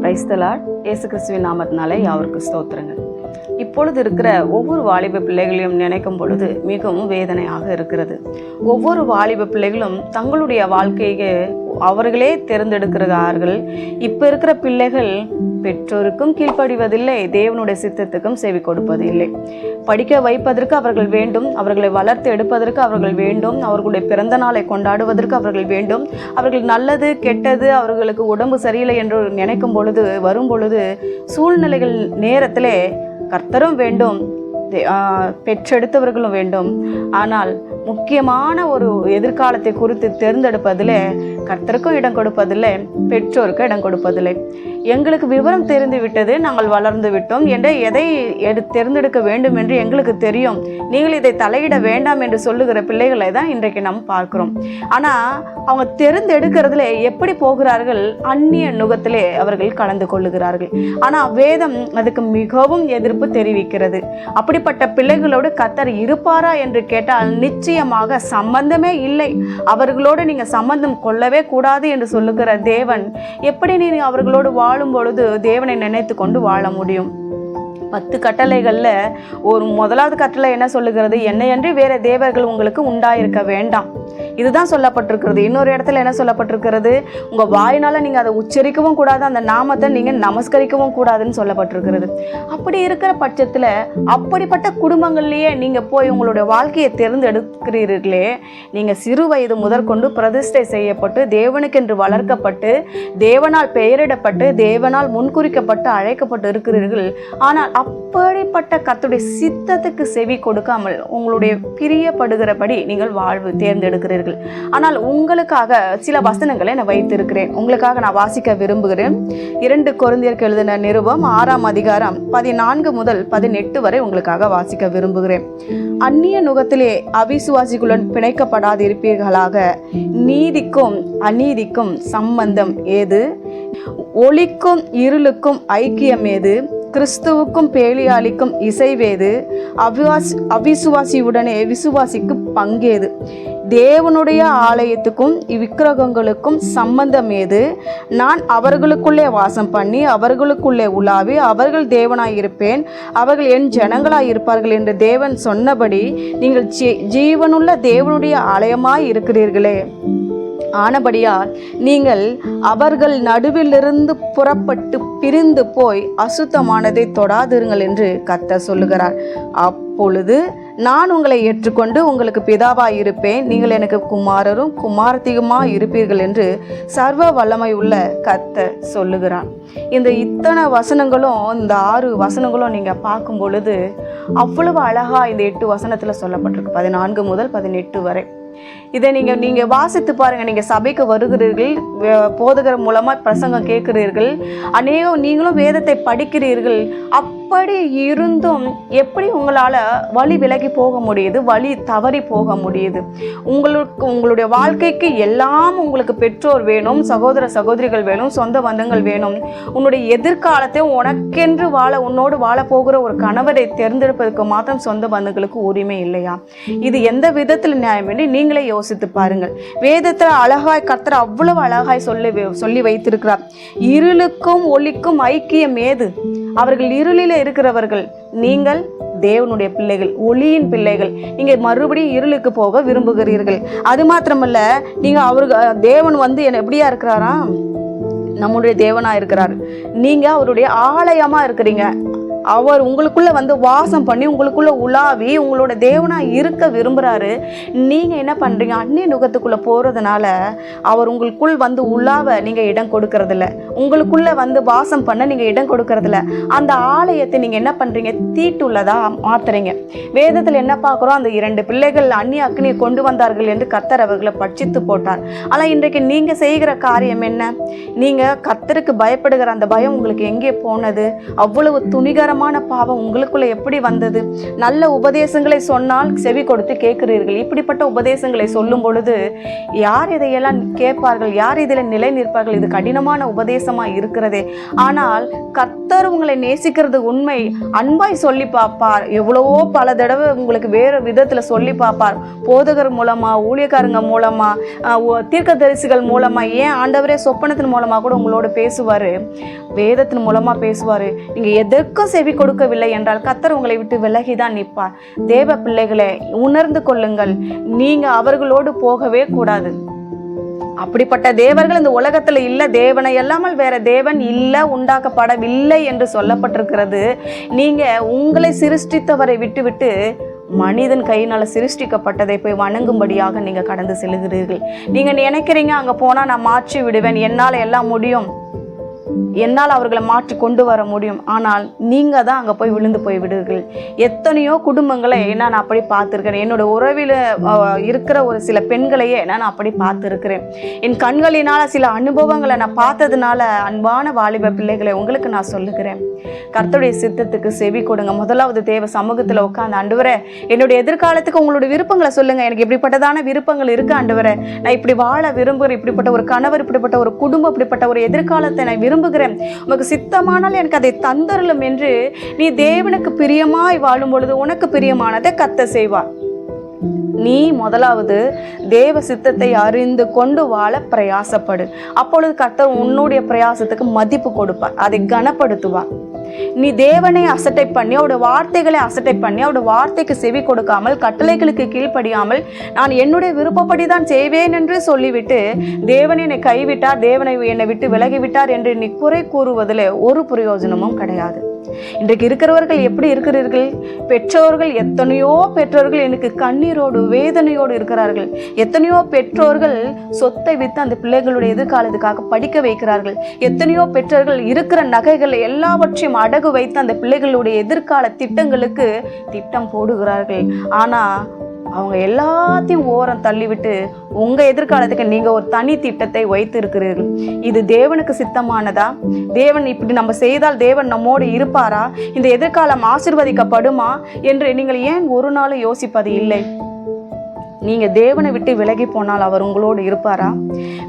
கிரைஸ்தலார் இயேசு கிறிஸ்துவின் நாமத்தினாலே யாவருக்கு ஸ்தோத்திரங்கள். இப்பொழுது இருக்கிற ஒவ்வொரு வாலிப பிள்ளைகளையும் நினைக்கும் பொழுது மிகவும் வேதனையாக இருக்கிறது. ஒவ்வொரு வாலிப பிள்ளைகளும் தங்களுடைய வாழ்க்கையை அவர்களே தேர்ந்தெடுக்கிறார்கள். இப்போ இருக்கிற பிள்ளைகள் பெற்றோருக்கும் கீழ்ப்படிவதில்லை தேவனுடைய சித்தத்துக்கும் செவி கொடுப்பது இல்லை படிக்க வைப்பதற்கு அவர்கள் வேண்டும் அவர்களை வளர்த்து எடுப்பதற்கு அவர்கள் வேண்டும் அவர்களுடைய பிறந்த நாளை கொண்டாடுவதற்கு அவர்கள் வேண்டும். அவர்கள் நல்லது கெட்டது அவர்களுக்கு உடம்பு சரியில்லை என்று நினைக்கும் பொழுது வரும் பொழுது சூழ்நிலைகள் நேரத்திலே கர்த்தரும் வேண்டும். பெற்றெடுத்தவர்களும் வேண்டும். ஆனால் முக்கியமான ஒரு எதிர்காலத்தை குறித்து தேர்ந்தெடுப்பதில் கர்த்தருக்கும் இடம் கொடுப்பதில்லை பெற்றோருக்கும் இடம் கொடுப்பதில்லை. எங்களுக்கு விவரம் தெரிந்து விட்டது நாங்கள் வளர்ந்து விட்டோம். என்ற எதை எடு தேர்ந்தெடுக்க வேண்டும் என்று எங்களுக்கு தெரியும். நீங்கள் இதை தலையிட வேண்டாம் என்று சொல்லுகிற பிள்ளைகளை தான் இன்றைக்கு நாம் பார்க்கிறோம். ஆனால் அவங்க தெரிந்தெடுக்கிறதுல எப்படி போகிறார்கள்? அந்நிய நுகத்திலே அவர்கள் கலந்து கொள்ளுகிறார்கள். ஆனால் வேதம் அதுக்கு மிகவும் எதிர்ப்பு தெரிவிக்கிறது. அப்படிப்பட்ட பிள்ளைகளோடு கத்தர் இருப்பாரா என்று கேட்டால் நிச்சயமாக சம்பந்தமே இல்லை. அவர்களோடு நீங்கள் சம்பந்தம் கொள்ளவே கூடாது என்று சொல்லுகிற தேவன் எப்படி நீ அவர்களோடு வாழும் பொழுது தேவனை நினைத்து கொண்டு வாழ முடியும்? பத்து கட்டளைகளில் ஒரு முதலாவது கட்டளை என்ன சொல்லுகிறது? என்னையன்றி வேறு தேவர்கள் உங்களுக்கு உண்டாயிருக்க வேண்டாம். இதுதான் சொல்லப்பட்டிருக்கிறது. இன்னொரு இடத்துல என்ன சொல்லப்பட்டிருக்கிறது? உங்கள் வாயினால் நீங்கள் அதை உச்சரிக்கவும் கூடாது அந்த நாமத்தை நீங்கள் நமஸ்கரிக்கவும் கூடாதுன்னு சொல்லப்பட்டிருக்கிறது. அப்படி இருக்கிற பட்சத்தில் அப்படிப்பட்ட குடும்பங்கள்லேயே நீங்கள் போய் உங்களுடைய வாழ்க்கையை தேர்ந்தெடுக்கிறீர்களே நீங்கள் சிறு வயது முதற்கொண்டு பிரதிஷ்டை செய்யப்பட்டு தேவனுக்கென்று வளர்க்கப்பட்டு தேவனால் பெயரிடப்பட்டு தேவனால் முன்குறிக்கப்பட்டு அழைக்கப்பட்டு இருக்கிறீர்கள். ஆனால் அப்படிப்பட்ட கத்துடைய சித்தத்துக்கு செவி கொடுக்காமல் உங்களுடைய பிரியப்படுகிறபடி நீங்கள் வாழ்வு தேர்ந்தெடுக்கிறீர்கள். ஆனால் உங்களுக்காக சில வசனங்களை நான் வைத்திருக்கிறேன். உங்களுக்காக நான் வாசிக்க விரும்புகிறேன். இரண்டு கொரிந்தியருக்கு எழுதின நிருபம் ஆறாம் அதிகாரம் பதினான்கு முதல் பதினெட்டு வரை உங்களுக்காக வாசிக்க விரும்புகிறேன். அந்நிய நுகத்திலே அவிசுவாசிகளுடன் பிணைக்கப்படாதிருப்பீர்களாக. நீதிக்கும் அநீதிக்கும் சம்பந்தம் ஏது? ஒளிக்கும் இருளுக்கும் ஐக்கியம் ஏது? கிறிஸ்துவுக்கும் பேலியாளிக்கும் இசைவேது அவிவாசி அவிசுவாசியுடனே விசுவாசிக்கு பங்கேது. தேவனுடைய ஆலயத்துக்கும் விக்கிரகங்களுக்கும் சம்பந்தம் ஏது? நான் அவர்களுக்குள்ளே வாசம் பண்ணி அவர்களுக்குள்ளே உலாவி அவர்கள் தேவனாயிருப்பேன் அவர்கள் என் ஜனங்களாய் இருப்பார்கள் என்று தேவன் சொன்னபடி நீங்கள் ஜீ- ஜீவனுள்ள தேவனுடைய ஆலயமாய் இருக்கிறீர்களே ஆனபடியால் நீங்கள் அவர்கள் நடுவிலிருந்து புறப்பட்டு பிரிந்து போய் அசுத்தமானதை தொடாதிருங்கள் என்று கத்த சொல்லுகிறார். அப்பொழுது நான் உங்களை ஏற்றுக்கொண்டு உங்களுக்கு பிதாவாய் இருப்பேன் நீங்கள் எனக்கு குமாரரும் குமாரத்தியுமாய் இருப்பீர்கள் என்று சர்வ வல்லமை உள்ள கத்த சொல்லுகிறான் இந்த இத்தனை வசனங்களும் இந்த ஆறு வசனங்களும் நீங்கள் பார்க்கும் பொழுது அவ்வளவு அழகாக இந்த எட்டு வசனத்தில் சொல்லப்பட்டிருக்கு. பதினான்கு முதல் பதினெட்டு வரை. இதை நீங்கள் நீங்கள் வாசித்து பாருங்கள் நீங்கள் சபைக்கு வருகிறீர்கள் போதகர் மூலமாக பிரசங்கம் கேட்கிறீர்கள். அநேகம் நீங்களும் வேதத்தை படிக்கிறீர்கள். அப்படி இருந்தும் எப்படி உங்களால் வழி விலகி போக முடியுது? வழி தவறி போக முடியுது? உங்களுக்கு உங்களுடைய வாழ்க்கைக்கு எல்லாம் உங்களுக்கு பெற்றோர் வேணும் சகோதர சகோதரிகள் வேணும் சொந்த பந்தங்கள் வேணும். உன்னுடைய எதிர்காலத்தை உனக்கென்று வாழ உன்னோடு வாழ போகிற ஒரு கணவரை தேர்ந்தெடுப்பதற்கு மாத்திரம் சொந்த பந்தங்களுக்கு உரிமை இல்லையா? இது எந்த விதத்தில் நியாயம் என்று நீங்களே யோசி யோசித்து பாருங்கள். வேதத்தில் அழகாய் கர்த்தர் அவ்வளவு அழகாய் சொல்லி வை- சொல்லி வைத்திருக்கிறார். இருளுக்கும் ஒளிக்கும் ஐக்கியம் ஏது? அவர்கள் இருளில் இருக்கிறவர்கள் நீங்கள் தேவனுடைய பிள்ளைகள் ஒளியின் பிள்ளைகள். நீங்கள் மறுபடியும் இருளுக்கு போக விரும்புகிறீர்கள். அது மாத்திரமல்ல நீங்கள் அவருக்கு தேவன் வந்து என்ன எப்படியா இருக்கிறாரா? நம்முடைய தேவனாக இருக்கிறார். நீங்கள் அவருடைய ஆலயமாக இருக்கிறீங்க. அவர் உங்களுக்குள்ளே வந்து வாசம் பண்ணி உங்களுக்குள்ளே உலாவி உங்களோட தேவனா இருக்க விரும்புகிறாரு நீங்கள் என்ன பண்ணுறீங்க அந்நிய நுகத்துக்குள்ளே போகிறதுனால அவர் உங்களுக்குள் வந்து உலாவ நீங்கள் இடம் கொடுக்கறதில்ல. உங்களுக்குள்ளே வந்து வாசம் பண்ண நீங்கள் இடம் கொடுக்கறதில்ல. அந்த ஆலயத்தை நீங்கள் என்ன பண்ணுறீங்க தீட்டுள்ளதாக மாத்துறீங்க. வேதத்தில் என்ன பார்க்குறோம்? அந்த இரண்டு பிள்ளைகள் அந்நிய அக்னியை கொண்டு வந்தார்கள் என்று கத்தர் அவர்களை பட்சித்து போட்டார். ஆனால் இன்றைக்கு நீங்கள் செய்கிற காரியம் என்ன? நீங்கள் கத்தருக்கு பயப்படுகிற அந்த பயம் உங்களுக்கு எங்கே போனது? அவ்வளவு துணிகரம் துணிகரமான பாவம் உங்களுக்குள்ள எப்படி வந்தது? நல்ல உபதேசங்களை சொன்னால் செவி கொடுத்து கேட்கிறீர்கள். இப்படிப்பட்ட உபதேசங்களை சொல்லும் பொழுது யார் இதையெல்லாம் கேட்பார்கள்? யார் இதில் நிலை நிற்பார்கள் இது கடினமான உபதேசமாக இருக்கிறதே. ஆனால் கர்த்தர் உங்களை நேசிக்கிறது உண்மை. அன்பாய் சொல்லி பார்ப்பார். எவ்வளவோ பல தடவை உங்களுக்கு வேறு விதத்தில் சொல்லி பார்ப்பார். போதகர் மூலமாக ஊழியக்காரங்க மூலமாக தீர்க்க தரிசிகள் தீர்க்கதரிசிகள் ஏன் ஆண்டவரே சொப்பனத்தின் மூலமாக கூட உங்களோட பேசுவார்? வேதத்தின் மூலமாக பேசுவார். நீங்கள் எதற்கும் செவி கொடுக்கவில்லை என்றால் கத்தர் உங்களை விட்டு விலகிதான் நிற்பார். தேவ பிள்ளைகளை உணர்ந்து கொள்ளுங்கள். நீங்க அவர்களோடு போகவே கூடாது. அப்படிப்பட்ட தேவர்கள் இந்த உலகத்துல இல்ல. தேவனை இல்லாமல் வேற தேவன் இல்ல உண்டாக்கப்படவில்லை என்று சொல்லப்பட்டிருக்கிறது. நீங்க உங்களை சிருஷ்டித்தவரை விட்டுவிட்டு மனிதன் கையினால் சிருஷ்டிக்கப்பட்டதை போய் வணங்கும்படியாக நீங்கள் கடந்து செல்கிறீர்கள். நீங்கள் நினைக்கிறீங்க அங்கே போனால் நான் மாற்றி விடுவேன் என்னால் எல்லாம் முடியும். என்னால் அவர்களை மாற்றி கொண்டு வர முடியும். ஆனால் நீங்கள் தான் அங்கே போய் விழுந்து போய் விடுவீர்கள். எத்தனையோ குடும்பங்களை நான் அப்படி பார்த்துருக்கிறேன். என்னோட உறவில் இருக்கிற ஒரு சில பெண்களையே நான் அப்படி பார்த்துருக்கிறேன். என் கண்களினால் சில அனுபவங்களை நான் பார்த்ததுனால அன்பான வாலிப பிள்ளைகளை உங்களுக்கு நான் சொல்லுகிறேன். கர்த்தருடைய சித்தத்துக்கு செவி கொடுங்க. முதலாவது தேவை சமூகத்தில் உட்காந்து ஆண்டவரே என்னுடைய எதிர்காலத்துக்கு உங்களுடைய விருப்பங்களை சொல்லுங்கள் எனக்கு இப்படிப்பட்டதான விருப்பங்கள் இருக்கு ஆண்டவரே. நான் இப்படி வாழ விரும்புகிறேன் இப்படிப்பட்ட ஒரு கணவர் இப்படிப்பட்ட ஒரு குடும்பம் இப்படிப்பட்ட ஒரு எதிர்காலத்தை நான் விரும்புகிறேன். உமக்கு சித்தமானால் எனக்கு அதை தந்தரலும் என்று நீ தேவனுக்கு பிரியமாய் வாழும் பொழுது உனக்கு பிரியமானதை கத்த செய்வார். நீ முதலாவது தேவ சித்தத்தை அறிந்து கொண்டு வாழ பிரயாசப்படு. அப்பொழுது கர்த்தர் உன்னுடைய பிரயாசத்துக்கு மதிப்பு கொடுப்பார். அதை கனப்படுத்துவார். நீ தேவனை அசட்டை பண்ணி அவருடைய வார்த்தைகளை அசட்டை பண்ணி அவருடைய வார்த்தைக்கு செவி கொடுக்காமல் கட்டளைகளுக்கு கீழ்ப்படியாமல் நான் என்னுடைய விருப்பப்படி தான் செய்வேன் என்று சொல்லிவிட்டு தேவன் என்னை கைவிட்டார் தேவனை என்னை விட்டு விலகிவிட்டார் என்று நீ குறை கூறுவதில் ஒரு பிரயோஜனமும் கிடையாது. இன்றைக்கு இருக்கிறவர்கள் எப்படி இருக்கிறீர்கள்? பெற்றோர்கள் எத்தனையோ பெற்றோர்கள் எனக்கு கண்ணீரோடு வேதனையோடு இருக்கிறார்கள். எத்தனையோ பெற்றோர்கள் சொத்தை வித்து அந்த பிள்ளைகளுடைய எதிர்காலத்துக்காக படிக்க வைக்கிறார்கள். எத்தனையோ பெற்றோர்கள் இருக்கிற நகைகளை எல்லாவற்றையும் அடகு வைத்து அந்த பிள்ளைகளுடைய எதிர்கால திட்டங்களுக்கு திட்டம் போடுகிறார்கள். ஆனால் அவங்க எல்லாத்தையும் ஓரம் தள்ளிவிட்டு உங்கள் எதிர்காலத்துக்கு நீங்கள் ஒரு தனி திட்டத்தை வைத்து இருக்கிறீர்கள் இது தேவனுக்கு சித்தமானதா? தேவன் இப்படி நம்ம செய்தால் தேவன் நம்மோடு இருப்பாரா? இந்த எதிர்காலம் ஆசிர்வதிக்கப்படுமா? என்று நீங்கள் ஏன் ஒரு நாளும் யோசிப்பது இல்லை. நீங்கள் தேவனை விட்டு விலகி போனால் அவர் உங்களோடு இருப்பாரா?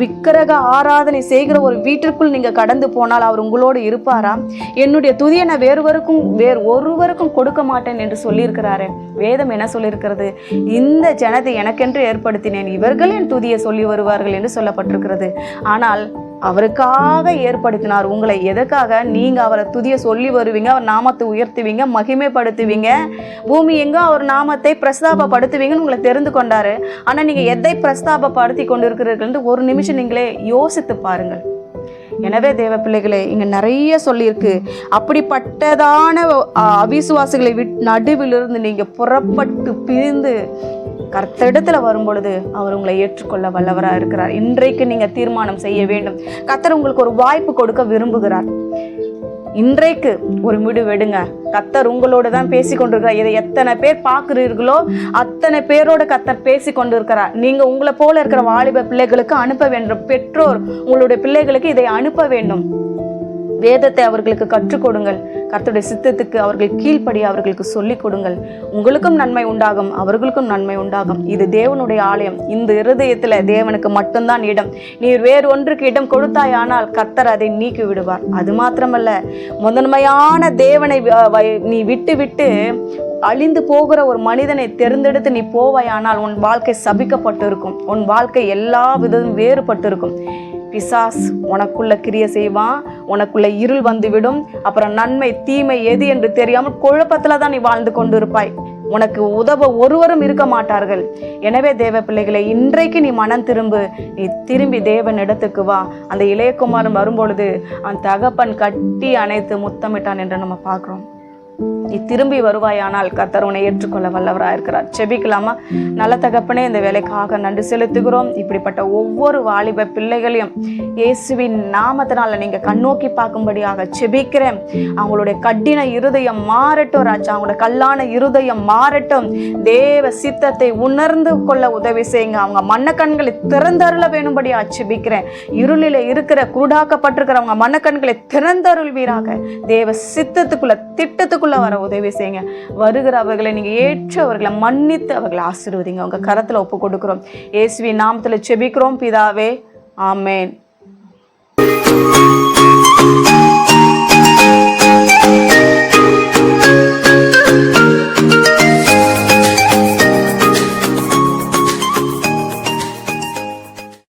விக்கிரக ஆராதனை செய்கிற ஒரு வீட்டிற்குள் நீங்கள் கடந்து போனால் அவர் உங்களோடு இருப்பாரா? என்னுடைய துதியை நான் வேறுவருக்கும் வேறு ஒருவருக்கும் கொடுக்க மாட்டேன் என்று சொல்லியிருக்கிறாரு. வேதம் என்ன சொல்லியிருக்கிறது? இந்த ஜனத்தை எனக்கென்று ஏற்படுத்தினேன். இவர்கள் என் துதியை சொல்லி வருவார்கள் என்று சொல்லப்பட்டிருக்கிறது. ஆனால் அவருக்காக ஏற்படுத்தினார். உங்களை எதற்காக நீங்க அவரை துதிய சொல்லி வருவீங்க? அவர் நாமத்தை உயர்த்துவீங்க மகிமைப்படுத்துவீங்க. பூமி எங்க அவர் நாமத்தை பிரஸ்தாபப்படுத்துவீங்கன்னு உங்களை தெரிந்து கொண்டாரு. ஆனா நீங்க எதை பிரஸ்தாபப்படுத்தி கொண்டிருக்கிறீர்கள் என்று ஒரு நிமிஷம் நீங்களே யோசித்து பாருங்கள். எனவே தேவ பிள்ளைகளே இங்க நிறைய சொல்லியிருக்கு. அப்படிப்பட்டதான அவிசுவாசிகளை விட் நடுவிலிருந்து நீங்க புறப்பட்டு பிரிந்து கர்த்தரிடத்துல வரும்பொழுது அவர் உங்களை ஏற்றுக்கொள்ள வல்லவராக இருக்கிறார். இன்றைக்கு நீங்க தீர்மானம் செய்ய வேண்டும். கர்த்தர் உங்களுக்கு ஒரு வாய்ப்பு கொடுக்க விரும்புகிறார். இன்றைக்கு ஒரு முடிவெடுங்க கத்தர் உங்களோட தான் பேசி கொண்டிருக்கிறார் இதை எத்தனை பேர் பார்க்குறீர்களோ அத்தனை பேரோட கத்தர் பேசி கொண்டிருக்கிறார் நீங்கள் உங்களை போல இருக்கிற வாலிப பிள்ளைகளுக்கு அனுப்ப வேண்டும். பெற்றோர் உங்களுடைய பிள்ளைகளுக்கு இதை அனுப்ப வேண்டும். வேதத்தை அவர்களுக்கு கற்றுக் கொடுங்கள். கர்த்தருடைய சித்தத்துக்கு அவர்கள் கீழ்ப்படி அவர்களுக்கு சொல்லிக் கொடுங்கள். உங்களுக்கும் நன்மை உண்டாகும் அவர்களுக்கும் நன்மை உண்டாகும். இது தேவனுடைய ஆலயம். இந்த இருதயத்தில் தேவனுக்கு மட்டும்தான் இடம். நீர் வேறு ஒன்றுக்கு இடம் கொடுத்தாயானால் கர்த்தர் அதை நீக்கி விடுவார். அது மாத்திரமல்ல முதன்மையான தேவனை வ- வ- நீ விட்டு விட்டு அழிந்து போகிற ஒரு மனிதனை தேர்ந்தெடுத்து நீ போவாயானால் உன் வாழ்க்கை சபிக்கப்பட்டு இருக்கும் உன் வாழ்க்கை எல்லா விதமும் வேறுபட்டு இருக்கும் பிசாஸ் உனக்குள்ள கிரிய செய்வான். உனக்குள்ள இருள் வந்துவிடும். அப்புறம் நன்மை தீமை எது என்று தெரியாமல் குழப்பத்தில் தான் நீ வாழ்ந்து கொண்டு இருப்பாய் உனக்கு உதவ ஒருவரும் இருக்க மாட்டார்கள். எனவே தேவ பிள்ளைகளை இன்றைக்கு நீ மனம் திரும்பு. நீ திரும்பி தேவன் இடத்துக்கு வா. அந்த இளையகுமாரன் வரும்பொழுது அந்த தகப்பன் கட்டி அணைத்து முத்தமிட்டான் என்று நம்ம பார்க்குறோம். நீ திரும்பி வருவாயானால் கர்த்தர் உன்னை ஏற்றுக்கொள்ள வல்லவராக இருக்கிறார். செபிக்கலாமா? நல்ல தகப்பனே இந்த வேலைக்காக நன்றி செலுத்துகிறோம். இப்படிப்பட்ட ஒவ்வொரு வாலிப பிள்ளைகளையும் இயேசுவின் நாமத்தினால நீங்க கண்ணோக்கி பார்க்கும்படியாக செபிக்கிறேன். அவங்களுடைய கடின இருதயம் மாறட்டும் ராஜா. அவங்களோட கல்லான இருதயம் மாறட்டும். தேவ சித்தத்தை உணர்ந்து கொள்ள உதவி செய்யுங்க. அவங்க மண்ணக்கண்களை திறந்தருள வேணும்படியா செபிக்கிறேன். இருளில இருக்கிற குருடாக்கப்பட்டிருக்கிறவங்க மண்ணக்கண்களை திறந்தருள்வீராக. தேவ சித்தத்துக்குள்ள திட்டத்துக்குள்ள வர உதவி செய்யுங்க. வருகிற அவர்களை நீங்க ஏற்று அவர்களை மன்னித்து அவர்களை ஆசீர்வதிங்க. உங்க கரத்துல ஒப்பு கொடுக்கிறோம். ஏசுவி நாமத்துல செபிக்கிறோம் பிதாவே. ஆமேன்.